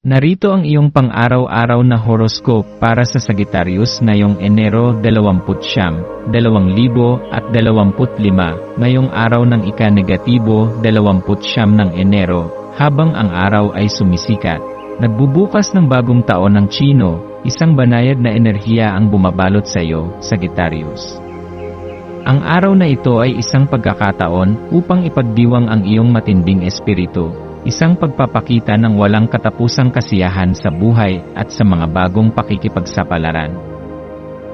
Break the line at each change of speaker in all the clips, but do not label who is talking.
Narito ang iyong pang-araw-araw na horoscope para sa Sagittarius ngayong Enero 20, 2025, ngayong araw ng ika-negatibo 29 ng Enero, habang ang araw ay sumisikat. Nagbubukas ng bagong taon ng Chino, isang banayad na enerhiya ang bumabalot sa iyo, Sagittarius. Ang araw na ito ay isang pagkakataon upang ipagdiwang ang iyong matinding espiritu, isang pagpapakita ng walang katapusang kasiyahan sa buhay at sa mga bagong pakikipagsapalaran.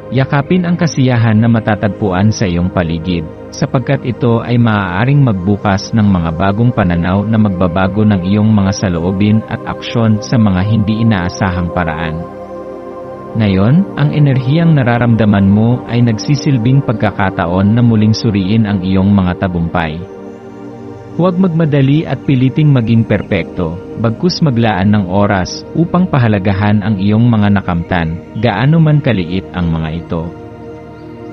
Yakapin ang kasiyahan na matatagpuan sa iyong paligid, sapagkat ito ay maaaring magbukas ng mga bagong pananaw na magbabago ng iyong mga saloobin at aksyon sa mga hindi inaasahang paraan. Ngayon, ang enerhiyang nararamdaman mo ay nagsisilbing pagkakataon na muling suriin ang iyong mga tagumpay. Huwag magmadali at piliting maging perpekto, bagkus maglaan ng oras upang pahalagahan ang iyong mga nakamtan, gaano man kaliit ang mga ito.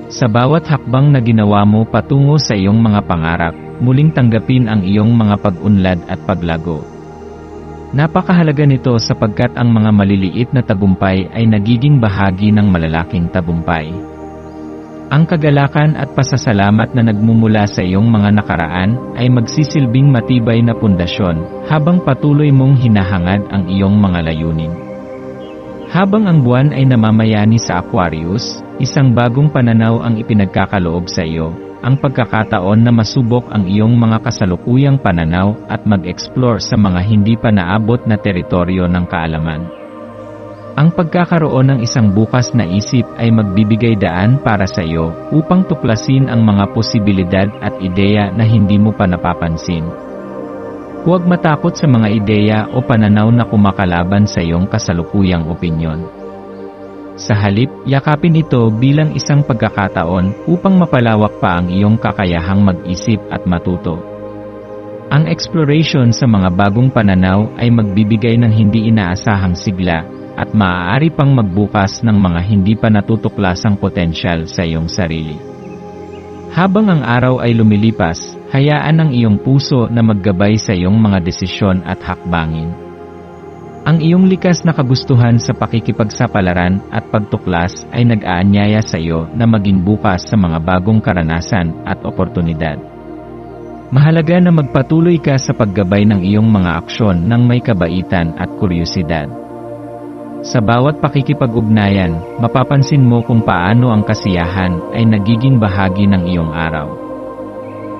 Sa bawat hakbang na ginawa mo patungo sa iyong mga pangarap, muling tanggapin ang iyong mga pag-unlad at paglago. Napakahalaga nito sapagkat ang mga maliliit na tagumpay ay nagiging bahagi ng malalaking tagumpay. Ang kagalakan at pasasalamat na nagmumula sa iyong mga nakaraan ay magsisilbing matibay na pundasyon habang patuloy mong hinahangad ang iyong mga layunin. Habang ang buwan ay namamayani sa Aquarius, isang bagong pananaw ang ipinagkakaloob sa iyo, ang pagkakataon na masubok ang iyong mga kasalukuyang pananaw at mag-explore sa mga hindi pa naabot na teritoryo ng kaalaman. Ang pagkakaroon ng isang bukas na isip ay magbibigay daan para sa iyo upang tuklasin ang mga posibilidad at ideya na hindi mo pa napapansin. Huwag matakot sa mga ideya o pananaw na kumakalaban sa iyong kasalukuyang opinyon. Sa halip, yakapin ito bilang isang pagkakataon upang mapalawak pa ang iyong kakayahang mag-isip at matuto. Ang exploration sa mga bagong pananaw ay magbibigay ng hindi inaasahang sigla at maaari pang magbukas ng mga hindi pa natutuklasang potensyal sa iyong sarili. Habang ang araw ay lumilipas, hayaan ang iyong puso na maggabay sa iyong mga desisyon at hakbangin. Ang iyong likas na kagustuhan sa pakikipagsapalaran at pagtuklas ay nag-aanyaya sa iyo na maging bukas sa mga bagong karanasan at oportunidad. Mahalaga na magpatuloy ka sa paggabay ng iyong mga aksyon ng may kabaitan at kuryosidad. Sa bawat pakikipag-ugnayan, mapapansin mo kung paano ang kasiyahan ay nagiging bahagi ng iyong araw.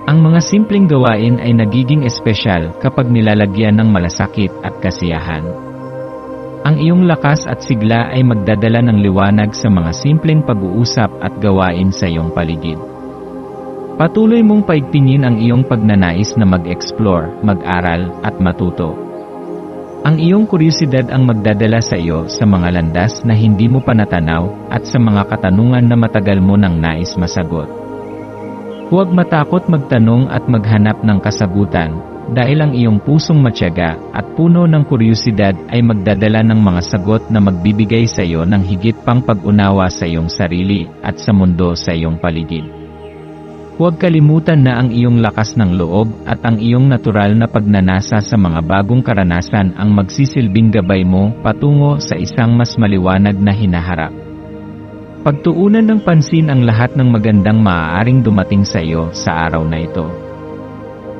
Ang mga simpleng gawain ay nagiging espesyal kapag nilalagyan ng malasakit at kasiyahan. Ang iyong lakas at sigla ay magdadala ng liwanag sa mga simpleng pag-uusap at gawain sa iyong paligid. Patuloy mong paigtingin ang iyong pagnanais na mag-explore, mag-aral, at matuto. Ang iyong kuryosidad ang magdadala sa iyo sa mga landas na hindi mo pa natanaw at sa mga katanungan na matagal mo nang nais masagot. Huwag matakot magtanong at maghanap ng kasagutan, dahil ang iyong pusong matyaga at puno ng kuryosidad ay magdadala ng mga sagot na magbibigay sa iyo ng higit pang pag-unawa sa iyong sarili at sa mundo sa iyong paligid. Huwag kalimutan na ang iyong lakas ng loob at ang iyong natural na pagnanasa sa mga bagong karanasan ang magsisilbing gabay mo patungo sa isang mas maliwanag na hinaharap. Pagtuunan ng pansin ang lahat ng magandang maaaring dumating sa iyo sa araw na ito.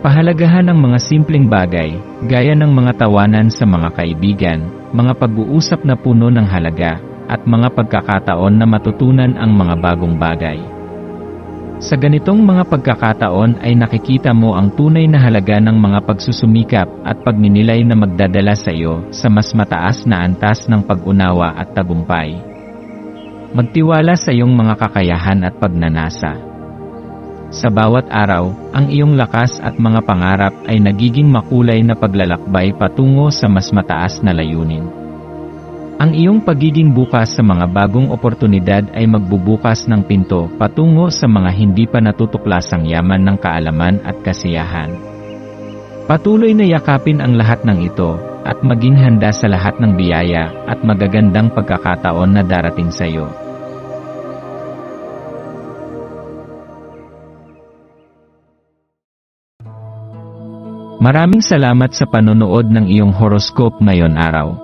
Pahalagahan ang mga simpleng bagay, gaya ng mga tawanan sa mga kaibigan, mga pag-uusap na puno ng halaga, at mga pagkakataon na matutunan ang mga bagong bagay. Sa ganitong mga pagkakataon ay nakikita mo ang tunay na halaga ng mga pagsusumikap at pagninilay na magdadala sa iyo sa mas mataas na antas ng pag-unawa at tagumpay. Magtiwala sa iyong mga kakayahan at pagnanasa. Sa bawat araw, ang iyong lakas at mga pangarap ay nagiging makulay na paglalakbay patungo sa mas mataas na layunin. Ang iyong pagiging bukas sa mga bagong oportunidad ay magbubukas ng pinto patungo sa mga hindi pa natutuklasang yaman ng kaalaman at kasiyahan. Patuloy na yakapin ang lahat ng ito, at maging handa sa lahat ng biyaya at magagandang pagkakataon na darating sa iyo. Maraming salamat sa panonood ng iyong horoscope ngayon araw.